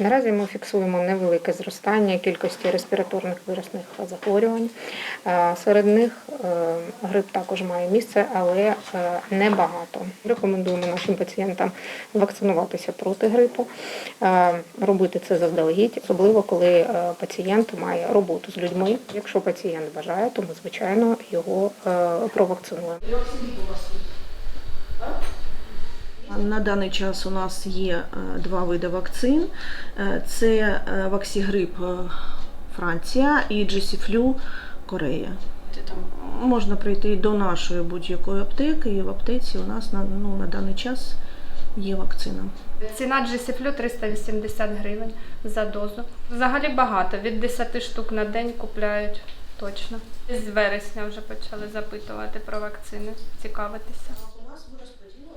Наразі ми фіксуємо невелике зростання кількості респіраторних вірусних захворювань. Е, Серед них е, грип також має місце, але е, небагато. Рекомендуємо нашим пацієнтам вакцинуватися проти грипу, робити це заздалегідь, особливо коли пацієнт має роботу з людьми. Якщо пацієнт бажає, то ми звичайно його провакцинуємо. На даний час у нас є е, два види вакцин: Е, це е, Ваксігрип Франція і Джесіфлю Корея. Можна прийти до нашої будь-якої аптеки, і в аптеці у нас на, ну, на даний час є вакцина. Ціна Джесіфлю 380 гривень за дозу. Взагалі багато, від 10 штук на день купляють точно. З вересня вже почали запитувати про вакцини, цікавитися. У нас розподіл